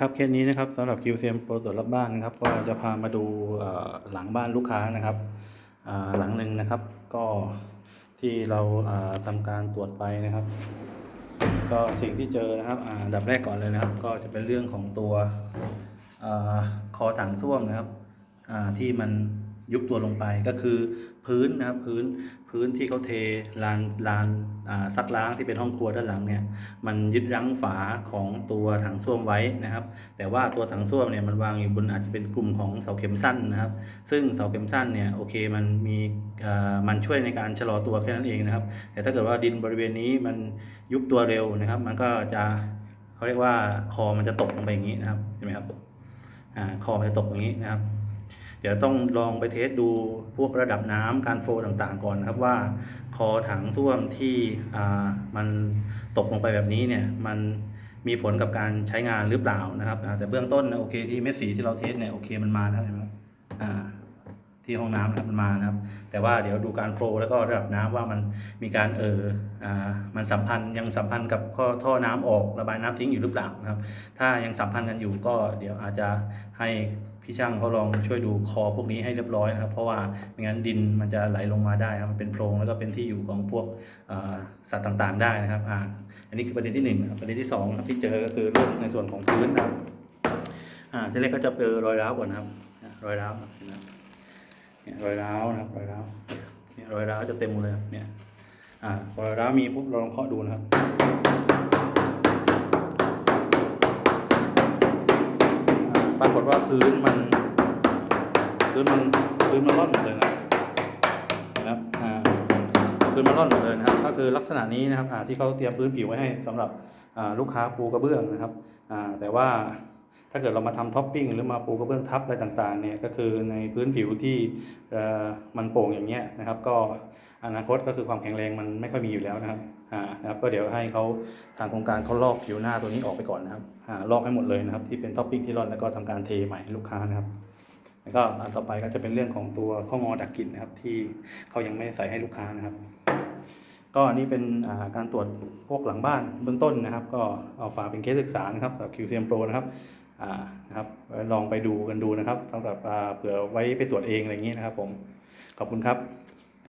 ครับเคสนี้นะครับสำหรับ QCM โปรตรวจรับบ้านนะครับก็จะพามาดูหลังบ้านลูกค้านะครับหลังหนึ่งนะครับ ก็ที่เราทำทำการตรวจไปนะครับ ก็สิ่งที่เจอนะครับอันดับแรกก่อนเลยนะครับ ก็จะเป็นเรื่องของตัวอคอถังส้วมนะครับที่มัน ยุบตัวลงไปก็คือพื้นนะครับพื้นพื้นที่เขาเทลานลานซักล้างที่เป็นห้องครัวด้านหลังเนี่ยมันยึดรั้งฝาของตัวถังส้วมไว้นะครับ แต่ว่าตัวถังส้วมเนี่ยมันวางอยู่บนอาจจะเป็นกลุ่มของเสาเข็มสั้นนะครับ ซึ่งเสาเข็มสั้นเนี่ยโอเคมันมีมันช่วยในการชะลอตัวแค่นั้นเองนะครับ แต่ถ้าเกิดว่าดินบริเวณนี้มันยุบตัวเร็วนะครับ มันก็จะเขาเรียกว่าคอมันจะตกลงไปอย่างนี้นะครับเห็นไหมครับอ่าคอมันจะตกอย่างนี้นะครับ ดี๋ยวต้องลองไปเทสดูพวกระดับน้ำการโฟล์ต่างๆก่อนนะครับว่าคอถังส้วมที่อ่ามันตกลงไปแบบนี้เนี่ยมันมีผลกับการใช้งานหรือเปล่านะครับแต่เบื้องต้นนะโอเคที่เม็ดสีที่เราเทสเนี่ยโอเคมันมาแล้วเห็นไหมครับ ที่ห้องน้ำนะครับมันมานะครับ แต่ว่าเดี๋ยวดูการโฟล์แล้วก็ระดับน้ำว่ามันมีการเอออ่ามันสัมพันธ์ยังสัมพันธ์กับข้อท่อน้ำออกระบายน้ำทิ้งอยู่หรือเปล่านะครับ ถ้ายังสัมพันธ์กันอยู่ก็เดี๋ยวอาจจะให้พี่ช่างเขาลองช่วยดูคอพวกนี้ให้เรียบร้อยนะครับ เพราะว่าไม่งั้นดินมันจะไหลลงมาได้ครับมันเป็นโพรงแล้วก็เป็นที่อยู่ของพวกสัตว์ต่างๆ ได้นะครับอ่าอันนี้คือประเด็นที่หนึ่งนะครับประเด็นที่สองครับที่เจอก็คือเรื่องในส่วนของพื้นนะครับอ่าทีแรกก็จะเจอรอยร้าวก่อนนะครับรอยร้าวครับเห็นไหม เนี่ยรอยร้าวนะครับรอยร้าวเนี่ยรอยร้าวจะเต็มหมดเลยเนี่ยอ่ารอยร้าวมีปุ๊บเราลองเคาะดูนะครับปรากฏว่าพื้นมันพื้นมันพื้นมันร่อนหมดเลยนะนะครับอ่าพื้นมันร่อนหมดเลยนะครับ ก็คือลักษณะนี้นะครับอ่าที่เขาเตรียมพื้นผิวไว้ให้สำหรับอ่าลูกค้าปูกระเบื้องนะครับอ่าแต่ว่า ถ้าเกิดเรามาทำท็อปปิ้งหรือมาปูกระเบื้องทับอะไรต่างๆเนี่ยก็คือในพื้นผิวที่มันโป่งอย่างเงี้ยนะครับ ก็อนาคตก็คือความแข็งแรงมันไม่ค่อยมีอยู่แล้วนะครับอ่านะครับก็เดี๋ยวให้เขาทางโครงการเขาลอกผิวหน้าตัวนี้ออกไปก่อนนะครับอ่าลอกให้หมดเลยนะครับ ที่เป็นท็อปปิ้งที่ร่อนแล้วก็ทำการเทใหม่ให้ลูกค้านะครับแล้วก็อันต่อไปก็จะเป็นเรื่องของตัวข้องอดักกลิ่นนะครับ ที่เขายังไม่ใส่ให้ลูกค้านะครับ ก็อันนี้เป็นาการตรวจพวกหลังบ้านเบื้องต้นนะครับ ก็เอาฝากเป็นเคสศึกษานะครับสำหรับ QCM Pro นะครับ นะครับลองไปดูกันดูนะครับสำหรับอ่าเผื่อไว้ไปตรวจเองอะไรอย่างนี้นะครับผมขอบคุณครับ